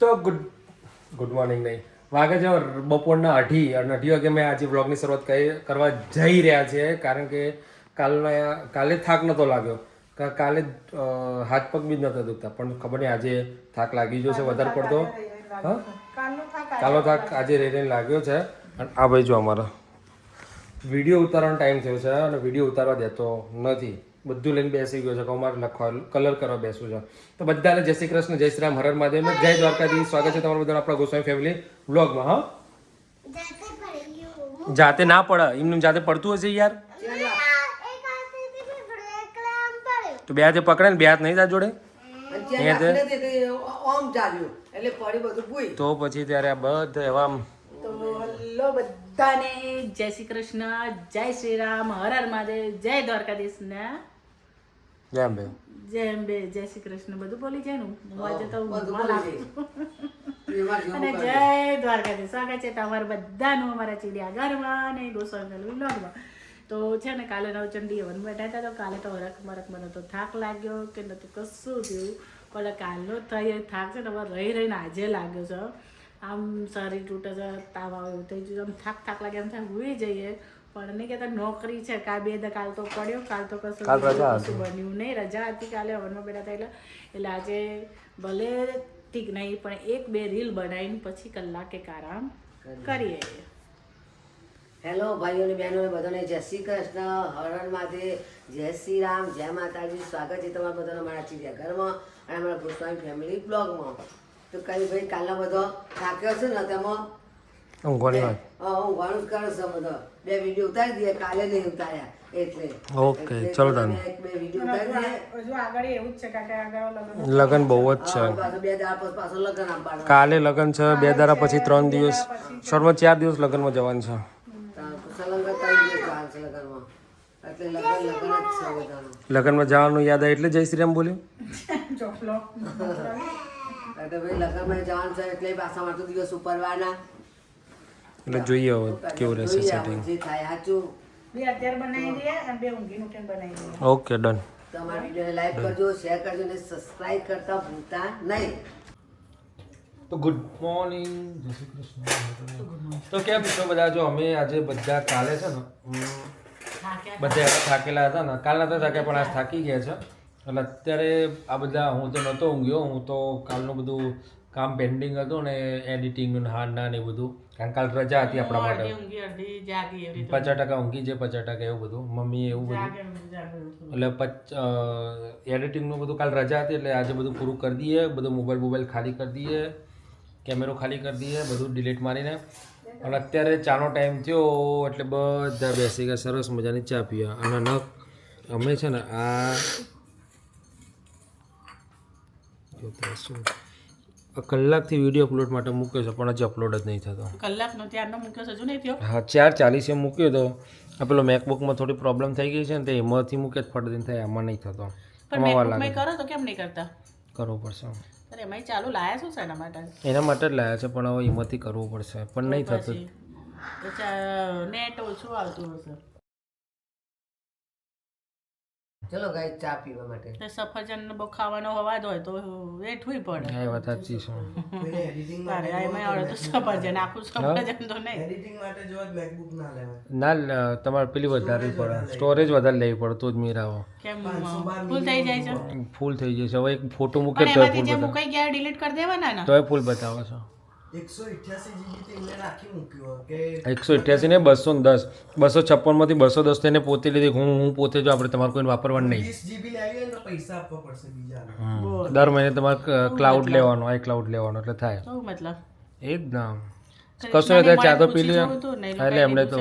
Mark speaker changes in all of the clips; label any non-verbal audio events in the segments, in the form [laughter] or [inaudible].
Speaker 1: તો good good morning નહીં. વાગે છે બપોરના અઢી અને અઢી વાગે મેં આજે વ્લોગની શરૂઆત કરી કરવા જઈ રહ્યા છે કારણ કે કાલના કાલે થાક નહોતો લાગ્યો. કાલે હાથ પગ બી નહોતા દુખતા પણ ખબર નહીં આજે થાક લાગી ગયો છે વધારે પડતો. હા? કાલો થાક આજે રહી રહીને લાગ્યો છે. અને આ ભાઈ જો અમારા. વીડિયો ઉતારવાનો ટાઈમ થયો છે અને વીડિયો ઉતારવા દેતો નથી. બધું લઈને બેસી ગયો છે કે અમારે લખવા કલર કરવા બેસવું છે. તો બધાને જય શ્રી કૃષ્ણ જય શ્રી રામ હર હર મહાદેવ જય દ્વારકાધી સ્વાગત છે તમારું બધાનું આપણા ગોસ્વામી ફેમિલી વ્લોગમાં હા? જાતે ના પડે એમનું જાતે પડતું હશે યાર? તો બે હાથે પકડે ને બે હાથ નહીં તા જોડે
Speaker 2: તે બધું
Speaker 1: પછી ત્યારે આ બધા એવા
Speaker 3: તો હલો બધાને જય શ્રી કૃષ્ણ જય શ્રી રામ હર હર મહાદેવ જય દ્વારકાધીશ ને
Speaker 1: જય અંબે
Speaker 3: જય અંબે જય શ્રી કૃષ્ણ. બધું બોલી જાય નું હું? આજે તો અને જય દ્વારકાધીશ. સ્વાગત છે તમારે બધાનું અમારા ચીડિયા ઘરમાં અને ગોસ્વામી વ્લોગમાં તો છે ને કાલે નવચંડી હવન બેઠા હતા તો કાલે તો હરખ મરખ મને તો થાક લાગ્યો કે નતું કશું થયું. પણ કાલનો થઈ થાક છે ને રહી રહીને આજે લાગ્યો છે આમ શરીર તૂટે છે તાવ આવે એવું થઈ ગયું આમ થાક થાક લાગે એમ થાય ભૂલી જઈએ. પણ નહીં કહેતા નોકરી છે કાલ બે દા કાલ તો પડ્યો કાલ તો કશું કશું બન્યું નહીં રજા હતી કાલે હવનમાં બેઠા હતા એટલે એટલે આજે ભલે ઠીક નહીં પણ એક બે રીલ બનાવીને પછી કલાક એક આરામ કરીએ.
Speaker 2: હેલો ભાઈઓ અને બહેનો બધાને જય શ્રી કૃષ્ણ. હરણ માથે જય શ્રી રામ જય માતાજી. સ્વાગત છે તમારા બધાના મારા ચીડિયા ઘરમાં અને અમારા ગોસ્વામી ફેમિલી બ્લોગમાં તો કઈ ભાઈ કાલનો બધો થાક્યો છે ને તેમાં.
Speaker 1: ઊંઘવાની વાત.
Speaker 2: ઊંઘવાનું જ કરું છું બધો. બે વીડિયો ઉતારી દઈએ કાલે નહીં ઉતાર્યા એટલે.
Speaker 1: ઓકે, ચલો
Speaker 2: તમે બે વીડિયો ઉતારી દઈએ
Speaker 3: હજુ આગળ એવું જ છે કાકા આગળ લગ્ન
Speaker 1: લગન બહુ જ છે.
Speaker 2: હા, બે દાડા પછી લગ્ન
Speaker 1: કાલે લગન છે બે દાડા પછી ત્રણ દિવસ. શોર્ટમાં ચાર દિવસ લગનમાં જવાનું છે.
Speaker 2: લગનમાં.
Speaker 1: જવાનું યાદ આવે એટલે જય શ્રી રામ બોલ્યું? [laughs] [laughs]
Speaker 2: ભાઈ લગ્નમાં જવાનું છે એટલે પાછા માટે દિવસ ઉપરવાના.
Speaker 1: એટલે જોઈએ હવે કેવું રહેશે સેટિંગ
Speaker 2: જે થાય સાચું.
Speaker 3: બે અત્યારે બનાવી દઈએ અને બે ઊંઘી ઉઠીને બનાવી દઈએ.
Speaker 1: Okay done.
Speaker 2: તમારા વિડીયોને લાઈક કરજો શેર કરજો અને સબસ્ક્રાઇબ કરતા ભૂલતા નહીં.
Speaker 1: તો ગુડ મોર્નિંગ જય શ્રી કૃષ્ણ. તો કેમ છો બધા? જો અમે આજે બધા કાલે છે ને બધા એવા થાકેલા હતા ને કાલના તો થાક્યા પણ આજ થાકી ગયા છે. એટલે અત્યારે આ બધા હું તો નહોતો ઊંઘ્યો હું તો કાલનું બધું કામ પેન્ડિંગ હતું ને એડિટિંગનું ને ના ને બધું. કારણ કાલ રજા હતી આપણા માટે. પચાસ ટકા ઊંઘી છે પચાસ ટકા એવું બધું મમ્મી એવું બધું. એટલે પચ એડિટિંગનું બધું કાલ રજા હતી એટલે આજે બધું પૂરું કરી દઈએ બધું મોબાઈલ મોબાઈલ ખાલી કરી દઈએ કેમેરો ખાલી કરી દઈએ બધું ડિલીટ મારીને. અને અત્યારે ચાનો ટાઈમ થયો એટલે બધા બેસી ગયા સરસ મજાની ચા પીવા અને અમે છે ને આ શું કલાકથી વીડિયો અપલોડ માટે મૂક્યો છે પણ હજી અપલોડ જ નહીં થતો.
Speaker 3: કલાકનો ત્યારનો મૂક્યો છે હજુ નહીં થયો?
Speaker 1: હા ચાર ચાલીસે મૂક્યો તો. આ પેલો મેકબુકમાં થોડી પ્રોબ્લેમ થઈ ગઈ છે ને તે એમાંથી મૂકે જ ફટ દઈને થાય આમાં નહીં થતો.
Speaker 3: પણ કરો તો કેમ નહીં કરતા?
Speaker 1: કરવું પડશે.
Speaker 3: અરે એમાં ચાલુ લાયા શું છે એના માટે?
Speaker 1: એના માટે જ લાયા છે પણ હવે એમાંથી કરવું પડશે પણ નહીં થતું.
Speaker 3: નેટ ઓછું આવતું હશે.
Speaker 2: ચલો ગાઈ ચા પીવા માટે.
Speaker 3: તો સફરજન બહુ ખાવાનો અવાજ હોય તો વેઠવું પડે.
Speaker 1: હા એ વાત સાચી છે.
Speaker 3: તારે આ એમાં આવડે તો સફરજન આખું સફરજન તો નહીં.
Speaker 1: ના લ- તમારે પેલી વધારવી પડે. સ્ટોરેજ વધારે લેવી પડે તો જ મીરાવો
Speaker 3: કેમ? ફૂલ થઈ જાય છે.
Speaker 1: ફૂલ થઈ જાય છે. હવે એક ફોટો મૂકે તો
Speaker 3: એમાંથી
Speaker 1: ફૂલ
Speaker 3: જે
Speaker 1: બતાવે.
Speaker 3: મુકાઈ ગયા ડિલીટ કરી દેવાના ને?
Speaker 1: તોય ફૂલ બતાવે છે.
Speaker 4: એકસો
Speaker 1: અઠ્યાસી ને બસો દસ. બસો છપ્પનમાંથી બસો દસ તેને પોતે લીધી. હું હું પોતે જો આપણે તમારે કોઈને વાપરવાનું નહીં. દર મહિને તમારે ક્લાઉડ લેવાનો આઈ ક્લાઉડ લેવાનો એટલે થાય.
Speaker 3: મતલબ.
Speaker 1: એ જ ના. કશું નહીં ચા તો પી હા, એટલે એમને તો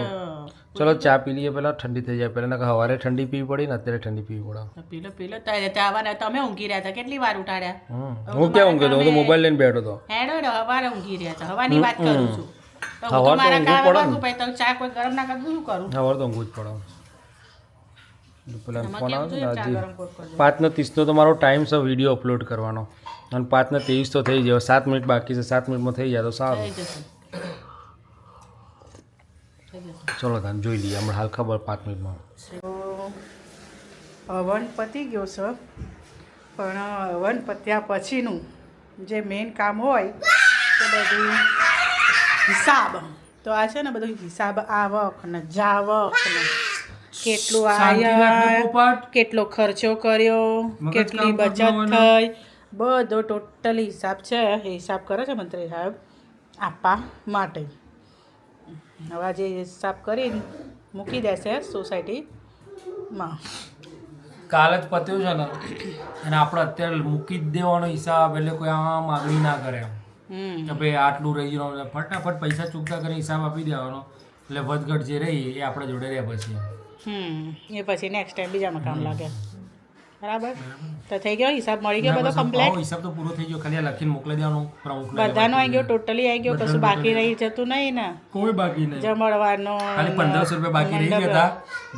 Speaker 1: ચલો ચા પી લઈએ પહેલાં. ઠંડી થઈ જાય પહેલાં સવારે ઠંડી પીવી પડી ને અત્યારે ઠંડી પીવી પડે.
Speaker 3: પીલો પીલો તારે ત્યાં આવવાના તમે ઊંઘી રહ્યા હતા. કેટલી વાર ઉઠાડ્યા.
Speaker 1: હું ક્યાં ઊંઘ્યો હતો હું તો મોબાઈલ લઈને બેઠો હતો.
Speaker 3: હેડો હેડો હવારે ઊંઘી રહ્યા હતા. હવાની વાત કરું છું. તો
Speaker 1: હવાર
Speaker 3: તો
Speaker 1: તો ઊંઘવું પડે
Speaker 3: તો ચા કોઈ ગરમ ના શું કરું?
Speaker 1: તો ઊંઘવું જ પેલા ફોન આવે. પાંચને ત્રીસનો તો મારો ટાઈમ છે વીડિયો અપલોડ કરવાનો. અને પાંચને ત્રેવીસ તો થઈ જાય. સાત મિનિટ બાકી છે સાત મિનિટમાં થઈ જાય તો સારું. ચલો તાન જોઈ લઈએ હમણાં હાલ ખબર પાંચ મિનિટમાં.
Speaker 3: હવન પતી ગયો છે. પણ હવન પત્યા પછીનું જે મેઇન કામ હોય તો બધું હિસાબ. તો આ છે ને બધું હિસાબ આવક ને જાવક ને કેટલું આયા કેટલો ખર્ચો કર્યો કેટલી બચત થઈ. બધો ટોટલી હિસાબ છે હિસાબ કરે છે મંત્રી સાહેબ આપવા માટે. હવે આજે હિસાબ કરીને મૂકી દેશે સોસાયટીમાં.
Speaker 1: કાલે જ પત્યું છે ને અને આપણે અત્યારે મૂકી જ દેવાનો હિસાબ એટલે કોઈ આ માગણી ના કરે એમ.
Speaker 3: હમ.
Speaker 1: કે ભાઈ આટલું રહી ગયું ફટાફટ પૈસા ચૂકતા કરી હિસાબ આપી દેવાનો. એટલે વધઘટ જે રહી એ આપણે જોડે રહે પછી.
Speaker 3: હમ. એ પછી નેક્સ્ટ ટાઈમ બીજામાં કામ લાગે. બરાબર? તો થઈ ગયો હિસાબ મળી ગયો બધો કમ્પ્લીટ
Speaker 1: હિસાબ તો પૂરો થઈ ગયો ખાલી લખીને મોકલી દેવાનો પ્રમુખ
Speaker 3: બધાનો આવી ગયો ટોટલી આવી ગયો કશું બાકી રહી જતું નહીં ને.
Speaker 1: કોઈ બાકી નહીં.
Speaker 3: જમણવારનો
Speaker 1: ખાલી 1500 રૂપિયા બાકી રહી ગયા હતા.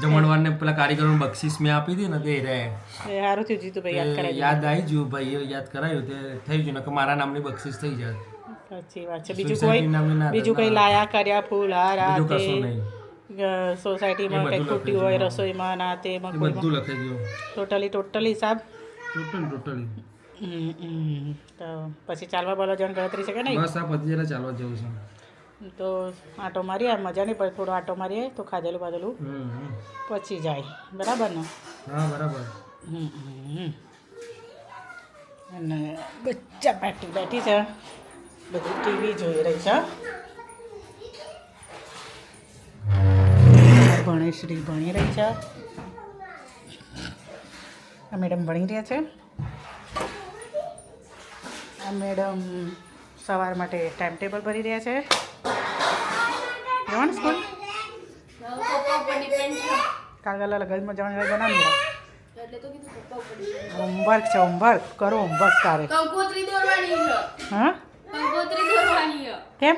Speaker 1: જમણવારને પેલા કારીગરોને બક્ષિસ મેં આપી હતી ને તે રહે
Speaker 3: એ સારું થયું જીતું ભાઈ યાદ કરાવી
Speaker 1: યાદ આવી ગયું ભાઈ યાદ કરાયું તે થઈ ગયું નકર મારા નામની બક્ષિસ થઈ જાય.
Speaker 3: સાચી વાત છે. બીજું કોઈ બીજું કઈ લાયા કર્યા ફૂલ હાર આ
Speaker 1: બીજું
Speaker 3: તે
Speaker 1: કશું નહીં.
Speaker 3: સોસાયટીમાં કંઈ ખૂટ્યું હોય રસોઈમાં ના તેમાં
Speaker 1: એ બધું લખાઈ ગયું
Speaker 3: ટોટલી ટોટલી સાબ
Speaker 1: ટોટલ ટોટલી.
Speaker 3: તો પછી ચાલવા બોલો જણ ગણતરી છે કે નહીં?
Speaker 1: બસ આ પતિ જરા ચાલવા જવું છે.
Speaker 3: તો આટો મારીએ મજા નહીં પડે થોડો આટો મારીએ તો ખાધેલું બાધેલું. પછી જાય. બરાબર ને?
Speaker 1: હા બરાબર.
Speaker 3: અને બચ્ચા પાટી બેઠી છે. બધી ટીવી જોઈ રહી છે. ભણેશ્રી ભણી રહી છે. આ મેડમ ભણી રહ્યા છે. આ મેડમ સવાર માટે ટાઈમ ટેબલ ભરી રહ્યા છે. જવાનું સ્કૂલ? કાલ કાલે લગનમાં જવાનું બનાવી હોમવર્ક છે હોમવર્ક. કરો હોમવર્ક તારે.
Speaker 5: કંકોત્રી દોરવાની છે.
Speaker 3: હા?
Speaker 5: કંકોત્રી દોરવાની છે.
Speaker 3: કેમ?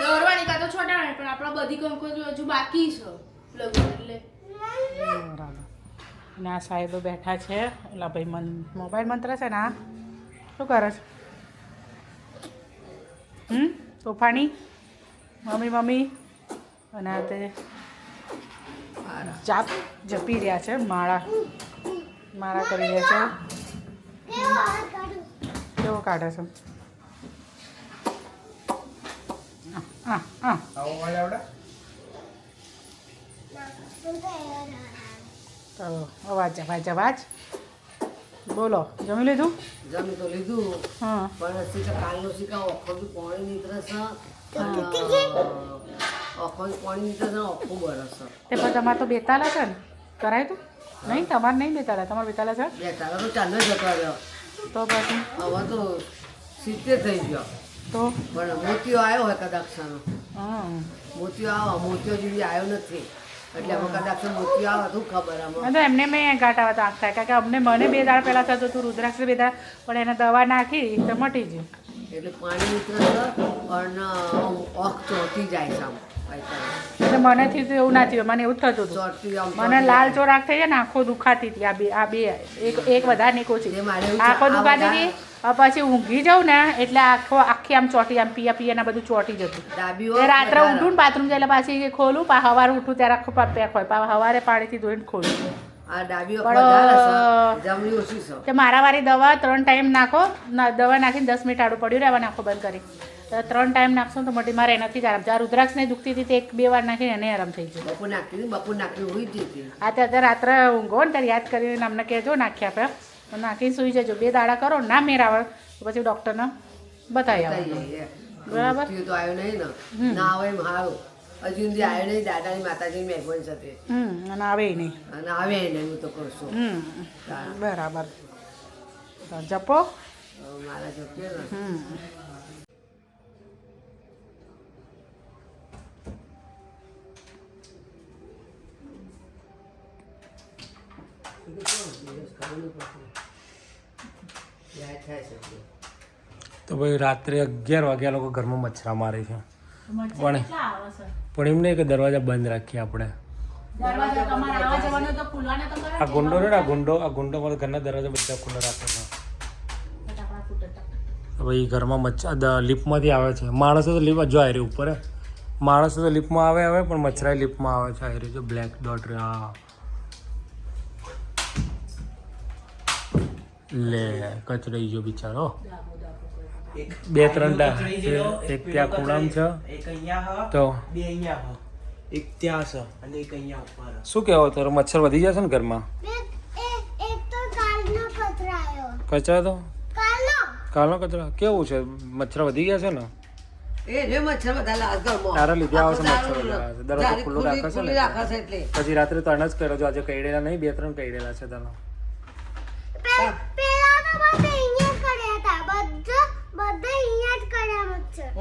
Speaker 5: દોરવાની કાં તો છોટાવાની પણ આપણા બધી કંકોત્રી હજુ બાકી છે. એટલે.
Speaker 3: આ સાહેબો બેઠા છે. ઓલા ભાઈ મન મોબાઈલ મંત્ર છે ને આ? શું કરે છે? હમ? તોફાની? Mummy mummy? અને આ તે જાપ જપી રહ્યા છે માળા. માળા કરી રહ્યા છે. કેવો કાઢે છે? આ આ આ તો અવાજ અવાજ અવાજ. બોલો જમી લીધું?
Speaker 2: જમી તો લીધું
Speaker 3: હા.
Speaker 2: પણ શીખા કાલનો શીખા ઓખો બી પાણી નીકળશે છે. અને ઓખો બી પાણી નીકળે ઓખું બરસ
Speaker 3: તે પણ તમારે તો બેતાલા છે ને? કરાય તું? નહીં તમારે નહીં બેતાલા તમારે બેતાલા છે
Speaker 2: બે તારા તો ચાલે જતો રહ્યો.
Speaker 3: તો પછી?
Speaker 2: હવે તો સિત્તેર થઈ ગયો.
Speaker 3: તો?
Speaker 2: પણ મોતિયો આવ્યો હોય
Speaker 3: હા.
Speaker 2: મોતિયો આવે મોતિયો જેવી આવ્યો નથી. એટલે
Speaker 3: એમને મેં ગાંઠાવા તો આંખ થાય કારણ કે અમને મને બે દાળ પહેલાં થતું હતું રુદ્રાક્ષ બે પણ એને દવા નાખી તો મટી ગયું.
Speaker 2: એટલે પાણી નીકળે અને ઓખ ચોટી જાય
Speaker 3: એટલે મને થયું એવું ના થયું મને એવું થતું હતું. મને લાલ ચોરાક થઈ જાય ને આંખો દુખાતી હતી આ બે આ બે એક એક વધારે
Speaker 2: નીકળું
Speaker 3: આંખો
Speaker 2: છે, આ
Speaker 3: દુખાતી હતી પછી ઊંઘી જાઉં ને એટલે આખો આખી આમ ચોટી આમ પિયા પિયા બધું ચોટી જતું. રાત્રે ઉઠું ને બાથરૂમ જઈને પાછી ખોલું પા સવારે ઉઠું ત્યારે આખો પેક હોય. પા સવારે પાણીથી ધોઈને ખોલું. તે મારા વારી દવા ત્રણ ટાઈમ નાખો દવા નાખીને દસ મિનિટ આડું પડ્યું રહેવા નાખો બંધ કરી. ત્રણ ટાઈમ નાખશો તો મોટી મારે એનાથી જ આરામ થાય. રુદ્રાક્ષ ને દુખતી હતી એક બે વાર નાખીને એને આરામ થઈ ગયો.
Speaker 2: બપોર નાખ્યું બપોર નાખ્યું હોય
Speaker 3: આ તે રાત્રે ઊંઘો ને ત્યારે યાદ કરીને અમને કહેજો નાખ્યા આપે. તો નાખીને સૂઈ જજો. બે દાડા કરો ના મેર આવે તો પછી ડૉક્ટરને બતાવી આવો. બરાબર.
Speaker 2: તો આવ્યો નહીં ને. ના આવે એમ સારું. હજુ સુધી આવ્યો નહીં દાદાની માતાજી મહેમાન સાથે.
Speaker 3: હમ અને આવે નહીં.
Speaker 2: અને આવે નહીં હું તો કહું છું.
Speaker 3: બરાબર. જપો.
Speaker 2: મારા જપ્યો ને.
Speaker 1: તો ભાઈ રાત્રે અગિયાર વાગ્યા લોકો ઘરમાં મચ્છરા મારે છે. પણ પણ એમ નહીં કે દરવાજા બંધ રાખીએ આપણે.
Speaker 3: દરવાજા તમારે આવવા જવાનું તો ખુલવાના તો ખરા
Speaker 1: આ ગુંડો ને આ ગુંડો આ ગુંડો મારા ઘરના દરવાજા બધા ખુલ્લા રાખે છે. ભાઈ ઘરમાં મચ્છર લિફ્ટમાંથી આવે છે. માણસો તો લિફ્ટ જો આવી ઉપર માણસો તો લિફ્ટમાં આવે આવે પણ મચ્છરા લિફ્ટમાં આવે છે. આવી છે બ્લેક ડોટ હા લે કચરાઈ ગયો બિચારો. બે ત્રણ. એક ત્યાં ખૂણામાં
Speaker 4: છે. એક અહીંયા
Speaker 1: તો?
Speaker 4: બે અહીંયા હ. એક ત્યાં છે અને એક અહીંયા ઉપર
Speaker 1: શું કહેવો તારો મચ્છર વધી જશે ને ઘરમાં?
Speaker 6: એક તો કાલનો પથરાયો
Speaker 1: કચરા તો?
Speaker 6: કાલનો?
Speaker 1: કાલનો કચરા? કેવું છે? મચ્છર વધી ગયા છે ને? પછી રાત્રે તો અનાજ કર્યો જો આજે કઈડેલા નહીં બે ત્રણ કઈડેલા છે તને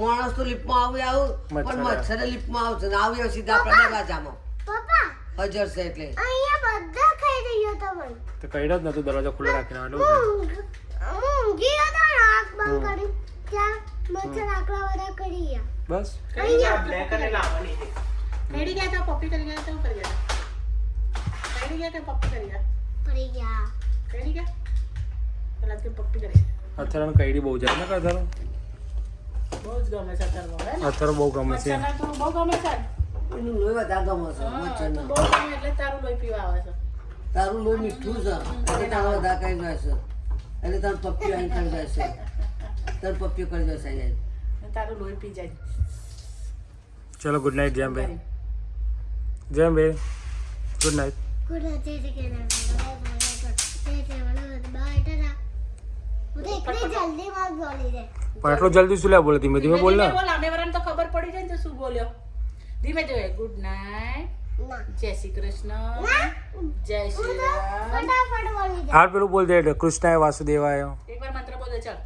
Speaker 2: માણસ તો લીપમાં આવી આવું પણ
Speaker 1: મચ્છર.
Speaker 2: લીપમાં આવશે ને આવી સીધા આપણા દરવાજામાં.
Speaker 6: પપ્પા!
Speaker 2: હજર છે એટલે.
Speaker 6: અહીંયા બધા ખાઈ રહ્યો તમે
Speaker 1: તો કઈડ્યો જ નતું દરવાજો ખુલ્લો રાખીને આવે
Speaker 6: હું. ઊંઘ- હતો આંખ બંધ કરી. ત્યાં મચ્છર આકડા બધા કરી ગયા.
Speaker 1: બસ.
Speaker 4: અહીંયા. બ્લેક અને લાવવાની છે.
Speaker 3: રેડી ગયા તો પપ્પી કરી ગયા તો શું કરી ગયા. રેડી ગયા તો પપ્પી કરી ગયા
Speaker 6: કરી ગયા.
Speaker 3: રેડી ગયા?
Speaker 1: અથરણ કઈડી બહુ જાય ને અથરણ
Speaker 3: બહુ જ ગમે છે હે ને?
Speaker 1: બહુ ગમે છે.
Speaker 3: બહુ ગમે છે?
Speaker 2: એનું લોહી વધારે ગમે છે
Speaker 3: બહુ ગમે એટલે તારું લોહી પીવા આવે છે.
Speaker 2: તારું લોહી મીઠું છે એટલે તારો વધારે કરી જાય છે. એટલે તારું પપ્પી અહીં કરી જાય છે. તારું પપ્પીઓ કરી જાય છે
Speaker 3: તારું લોહી પી જાય.
Speaker 1: ચલો ગુડ નાઇટ જેમ ભાઈ જેમ ભાઈ ગુડ નાઇટ
Speaker 6: ગુડ તે
Speaker 1: પણ એટલો જલ્દી શું લે? બોલે ધીમે ધીમે બોલ ને.
Speaker 3: બોલ વરાને તો ખબર પડી જાય ને તો શું બોલ્યો. ધીમે ધીમે ગુડ નાઇટ જય શ્રી કૃષ્ણ. જય શ્રી રામ.
Speaker 6: ફટાફટ બોલી દે
Speaker 1: હાર પેલું બોલ દે કૃષ્ણાય વાસુદેવાય.
Speaker 3: એકવાર મંત્ર બોલે ચાલ.